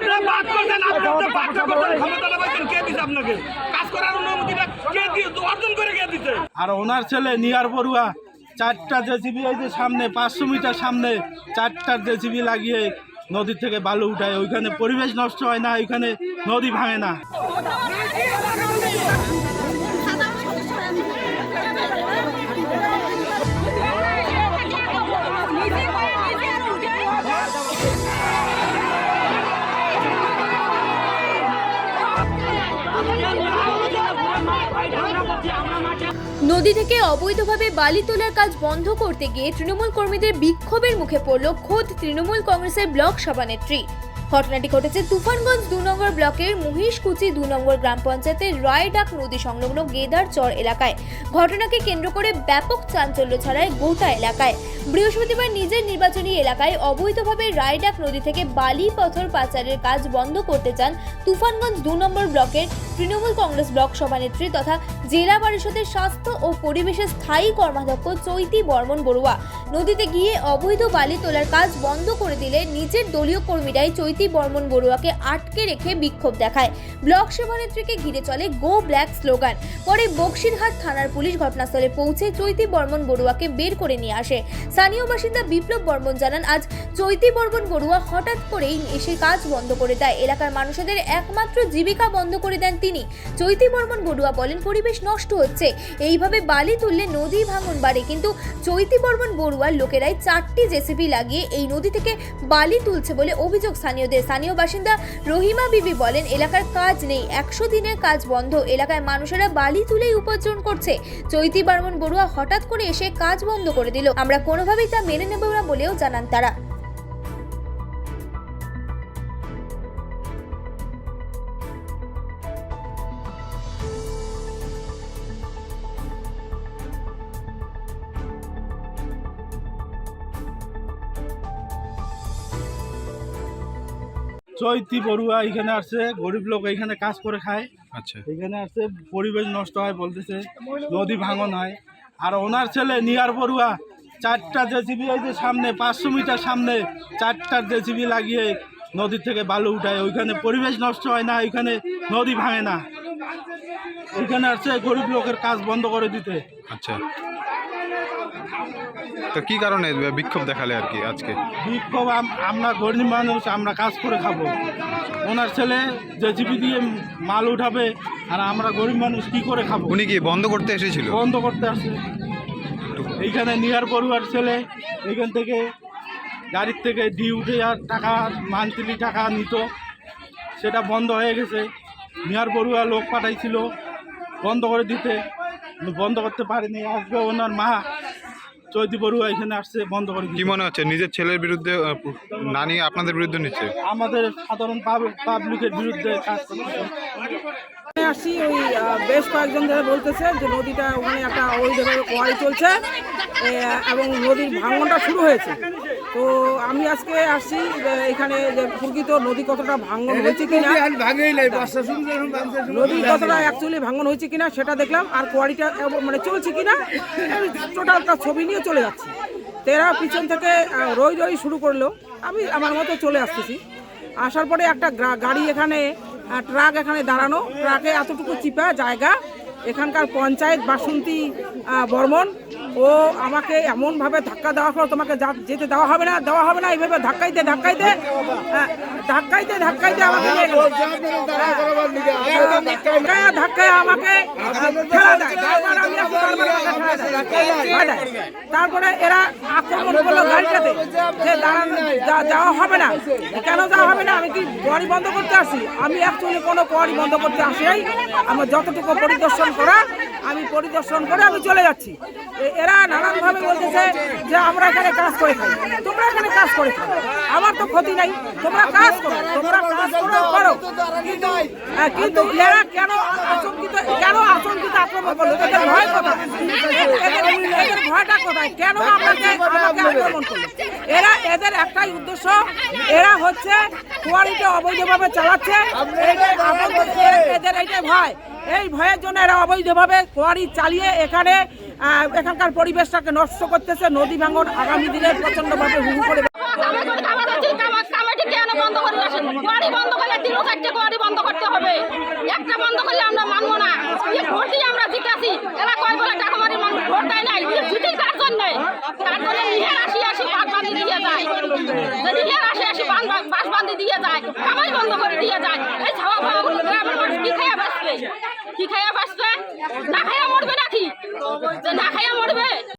আপনি বাদ করছেন আপনারা করছেন ক্ষমতা লাগাইছেন কে দিছে আপনাকে কাজ করার অনুমতিটা কে দিয়ে অর্জন করে কে দিছে আর ওনার ছেলে নিয়ার বড়ুয়া চারটা জেসিবি এই যে সামনে পাঁচশো মিটার সামনে চারটা জেসিবি লাগিয়ে নদীর থেকে বালু উঠায় ওইখানে পরিবেশ নষ্ট হয় না ওইখানে নদী ভাঙে না নদী থেকে অবৈধভাবে বালি তোলার কাজ বন্ধ করতে গিয়ে তৃণমূল কর্মীদের বিক্ষোভের মুখে পড়ল খোদ তৃণমূল কংগ্রেসের ব্লক সভানেত্রী। ঘটনাটি ঘটেছে তুফানগঞ্জ দু নম্বর ব্লকের মহিষকুচি দু নম্বর গ্রাম পঞ্চায়েতের রায়ডাক নদী সংলগ্ন গেদার চর এলাকায়। ঘটনাকে কেন্দ্র করে ব্যাপক চাঞ্চল্য ছড়ায় গোটা এলাকায়। বৃহস্পতিবার নিজের নির্বাচনী এলাকায় অবৈধভাবে রায়ডাক নদী থেকে বালি পাথর পাচারের কাজ বন্ধ করতে চান তুফানগঞ্জ দু নম্বর ব্লকের তৃণমূল কংগ্রেস ব্লক সভানেত্রী তথা জেলা পরিষদের স্বাস্থ্য ও পরিবেশের স্থায়ী কর্মাধ্যক্ষ চৈতি বর্মন বড়ুয়া। নদীতে গিয়ে অবৈধ বালি তোলার কাজ বন্ধ করে দিলে নিজের দলীয় কর্মীরাই চৈতি বর্মন বড়ুয়াকে আটকে রেখে বিক্ষোভ দেখায়। ব্লক সভানেত্রীকে ঘিরে চলে গো ব্ল্যাক স্লোগান। পরে বক্সিরহাট থানার পুলিশ ঘটনাস্থলে পৌঁছে চৈতি বর্মন বড়ুয়াকে বের করে নিয়ে আসে। স্থানীয় বাসিন্দা বিপ্লব বর্মন জানান, আজ চৈতি বর্মন বড়ুয়া হঠাৎ করেই এসে কাজ বন্ধ করে দেয়। এলাকার মানুষদের একমাত্র জীবিকা বন্ধ করে দেন তিনি। চৈতি বর্মন বড়ুয়া বলেন, পরিবেশ নষ্ট হচ্ছে। এইভাবে বালি তুললে নদী ভাঙন বাড়ে। কিন্তু চৈতি বর্মন বড়ুয়ার লোকেরাই চারটি জেসিবি লাগিয়ে এই নদী থেকে বালি তুলছে বলে অভিযোগ স্থানীয়দের। স্থানীয় বাসিন্দা রহিমা বিবি বলেন, এলাকার কাজ নেই। একশো দিনের কাজ বন্ধ। এলাকায় মানুষেরা বালি তুলেই উপার্জন করছে। চৈতি বর্মন বড়ুয়া হঠাৎ করে এসে কাজ বন্ধ করে দিল। আমরা কোনোভাবেই তা মেনে নেব না বলেও জানান তারা। চৈতি বড়ুয়া এখানে আসছে গরিব লোক এখানে কাজ করে খায়। আচ্ছা। এখানে আসছে পরিবেশ নষ্ট হয় বলতেছে নদী ভাঙন হয়। আর ওনার ছেলে নিয়ার বড়ুয়া চারটা জেসিবি এই যে সামনে পাঁচশো মিটার সামনে চারটা জেসিবি লাগিয়ে নদীর থেকে বালু উঠায়। ওইখানে পরিবেশ নষ্ট হয় না ওইখানে নদী ভাঙে না। ওইখানে আসছে গরিব লোকের কাজ বন্ধ করে দিতে। আচ্ছা। তো কি কারণে বিক্ষোভ দেখালে আর কি আজকে? বিক্ষোভ আমরা গরিব মানুষ আমরা কাজ করে খাব। ওনার ছেলে জেসিবি দিয়ে মাল উঠাবে আর আমরা গরিব মানুষ কি করে খাব? উনি কি বন্ধ করতে এসেছিল? বন্ধ করতে আসে। এইখানে নিয়ার পড়ুয়ার ছেলে এইখান থেকে গাড়ির থেকে ডি উঠে আর টাকা মান্থলি টাকা নিত। সেটা বন্ধ হয়ে গেছে। নিয়ার পড়ুয়া লোক পাঠাইছিল বন্ধ করে দিতে। বন্ধ করতে পারেনি। আজকে ওনার মা চৈতি বড়ুয়া এখানে আসছে বন্ধ করে কি মনে হচ্ছে? নিজের ছেলের বিরুদ্ধে নানি না নিয়ে আপনাদের বিরুদ্ধে নিচ্ছে? আমাদের সাধারণ পাব- পাবলিকের বিরুদ্ধে কাজ করতেছে আসছি ওই বেশ কয়েকজন যারা বলতেছে যে নদীটা ওখানে একটা অবৈধভাবে কোয়ারি চলছে এবং নদীর ভাঙনটা শুরু হয়েছে। তো আমি আজকে আসছি এখানে যে প্রকৃত নদী কতটা ভাঙন হয়েছে কিনা? নদী কতটা অ্যাকচুয়ালি ভাঙন হয়েছে কিনা সেটা দেখলাম আর কোয়ারিটা মানে চলছে কিনা টোটালটা ছবি নিয়ে চলে যাচ্ছে। তেরা পিছন থেকে রই রই শুরু করল। আমি আমার মতো চলে আসতেছি। আসার পরে একটা গাড়ি এখানে ট্রাক এখানে দাঁড়ানো। ট্রাকে এতটুকু চিপা জায়গা এখানকার পঞ্চায়েত বাসন্তী বর্মন, ও আমাকে এমনভাবে ধাক্কা দেওয়া হলো তোমাকে যেতে দেওয়া হবে না, দেওয়া হবে না, এইভাবে ধাক্কাইতে ধাক্কাইতে ধাক্কাইতে ধাক্কাইতে আমাকে ধাক্কায় ধাক্কায় আমাকে তারপর এরা আক্রমণ করল গাড়িটাতে। যে দাঁড়ান যাওয়া হবে না। কেন যাওয়া হবে না? আমি কি কোয়ারি বন্ধ করতে আসি? আমি অ্যাকচুয়ালি কোনো কোয়ারি বন্ধ করতে আসি আমার যতটুকু পরিদর্শন করা, আমি পরিদর্শন করে আমি চলে যাচ্ছি। এরা নানানভাবে বলতেছে যে আমরা এখানে কাজ করে খাই। তোমরা এখানে কাজ করে খাও। আমার তো ক্ষতি নাই। তোমরা কাজ করো। তোমরা কাজ করো করো। কিন্তু কিন্তু এরা কেন আতঙ্কিত কেন আতঙ্কিত আক্রমণ করল? এদের ভয় কোথায়? এদের- ভয়টা কোথায়? কেন আমাকে আমাকে আক্রমণ করল? এরা, এদের একটাই উদ্দেশ্য, এরা হচ্ছে কোয়ারিটা অবৈধভাবে চালাচ্ছে। এদের এইটাই ভয়। এই ভয়ের জন্য এরা অবৈধভাবে কোয়ারি চালিয়ে এখানে এখানকার পরিবেশটাকে নষ্ট করতেছে। নদী ভাঙন আগামী দিনে প্রচন্ডভাবে হুহু করে বন্ধ করতে হবে। একটা বন্ধ করলে আমরা মানবো না এই ভোট দিয়ে আমরা জিতাছি এরা কয় বলে টাকা মারি মানুষ ভোট দেয় নাই এই জিতি কার জন্য তার জন্য নিহের আসি আসি বাস বান্ধি দিয়ে যায় যে নিহের আসি আসি বান বাস বাঁধে দিয়ে যায় কামাই বন্ধ করে দিয়ে যায়। এই ছাওয়া পাওয়া গ্রামের মানুষ কি খাইয়া বাঁচবে? কি খাইয়া বাঁচবে? না খাইয়া মরবে নাকি? না খাইয়া মরবে?